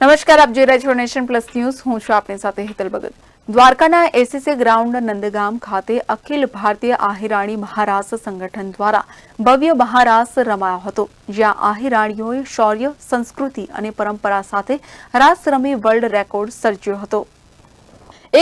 નમસ્કાર, આપ જોઈ રહ્યા છો નેશન પ્લસ ન્યૂઝ. હું છું આપની સાથે હેતલ ભગત. દ્વારકાના એસીસી ગ્રાઉન્ડ નંદગામ ખાતે અખિલ ભારતીય આહિરાણી મહારાસ સંગઠન દ્વારા ભવ્ય મહારાસ રમાયો હતો, જ્યાં આહિરાણીઓએ શૌર્ય, સંસ્કૃતિ અને પરંપરા સાથે રાસ રમી વર્લ્ડ રેકોર્ડ સર્જ્યો હતો.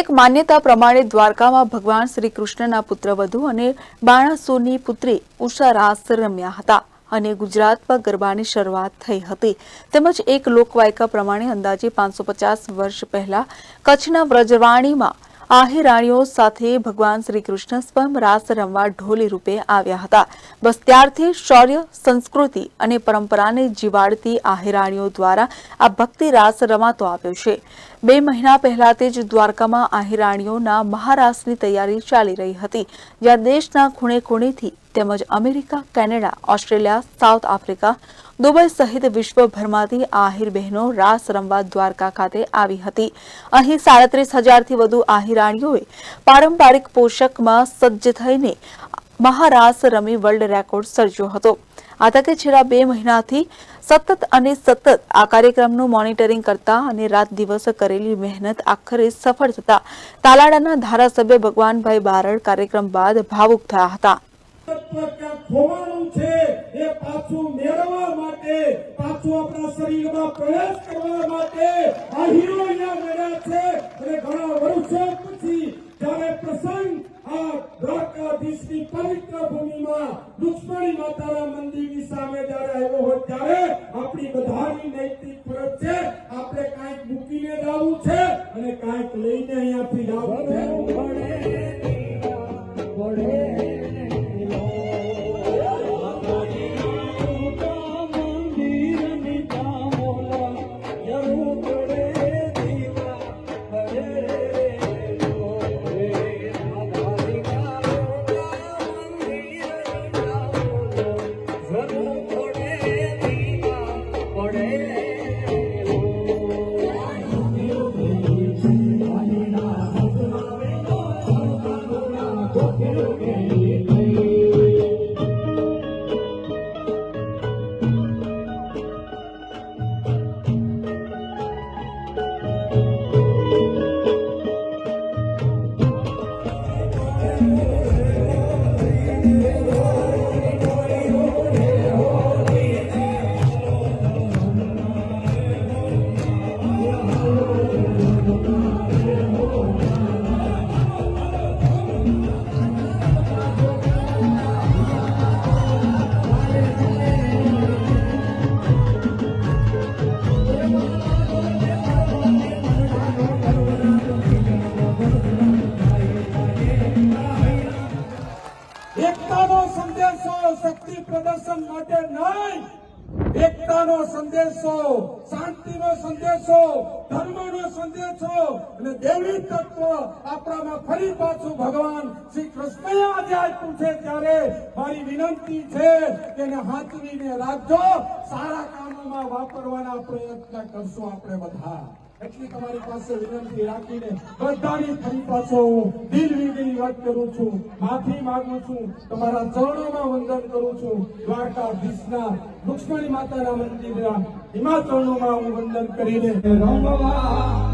એક માન્યતા પ્રમાણે દ્વારકામાં ભગવાન શ્રી કૃષ્ણના પુત્રવધુ અને બાણાસુરની પુત્રી ઉષા રાસ રમ્યા હતા. અને ગુજરાતમાં ગરબાની શરૂઆત થઈ હતી. તેમજ એક લોકવાયકા પ્રમાણે અંદાજે પાંચસો પચાસ વર્ષ પહેલા કચ્છના વ્રજવાણીમાં આહિરાણીઓ સાથે ભગવાન શ્રી કૃષ્ણ સ્વયં રાસ રમવા ઢોલી રૂપે આવ્યા હતા. બસ ત્યારથી શૌર્ય, સંસ્કૃતિ અને પરંપરાને જીવાડતી આહિરાણીઓ દ્વારા આ ભક્તિ રાસ રમાતો આવ્યો છે. બે મહિના પહેલાથી જ દ્વારકામાં આહિરાણીઓના મહારાસની તૈયારી ચાલી રહી હતી, જ્યાં દેશના ખૂણે ખૂણેથી તેમજ America, Canada, Australia, South Africa, Dubai સહિત વિશ્વભરમાંથી આહિર બહેનો રાસ રમવા દ્વારકા ખાતે આવી હતી. અહીં સાડત્રીસ હજારથી વધુ આહિરાણીઓએ પારંપરિક પોષકમાં સજ્જ થઈને મહારાસ રમી વર્લ્ડ રેકોર્ડ સર્જ્યો હતો. આ તકે છેલ્લા બે મહિનાથી સતત અને સતત આ કાર્યક્રમનું મોનિટરિંગ કરતા અને રાત દિવસ કરેલી મહેનત આખરે સફળ થતા તાલાડાના ધારાસભ્ય ભગવાનભાઈ બારડ કાર્યક્રમ બાદ ભાવુક થયા હતા. પ્રવેશ કરવા માટે આ હીરો બધાની પ્રદર્શન માટે નહીં. એકતાનો સંદેશો, શાંતિનો સંદેશો, ધર્મનો સંદેશો અને દેવી તત્વ આપણામાં ફરી પાછું ભગવાન શ્રી કૃષ્ણએ આજે આપ્યું છે ત્યારે મારી વિનંતી છે કે એને હાથવીને રાખજો. સારા કામોમાં વાપરવાના પ્રયત્ન કરશું આપણે બધા. એટલી તમારી હું દિલ વાત કરું છું, માફી માંગુ છું, તમારા ચરણોમાં વંદન કરું છું, દ્વારકાધીશના રુક્ષ્મણી માતાના મંદિરના હિમા ચરણોમાં હું વંદન કરીને રમવા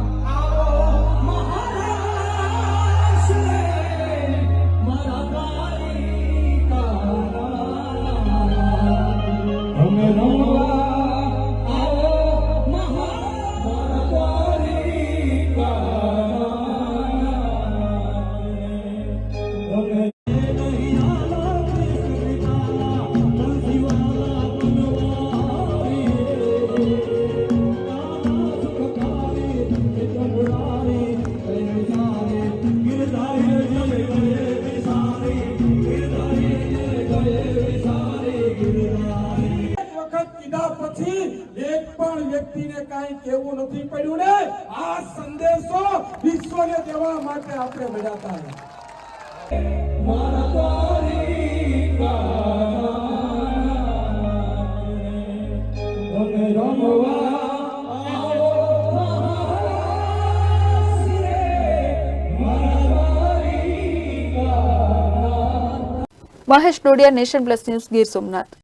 વ્યક્તિને કાંઈ કહેવું નથી પડ્યું ને. આ સંદેશો વિશ્વને દેવા માટે આપણે મળ્યા હતા Mahesh Dodiya Nation Plus News Gir Somnath.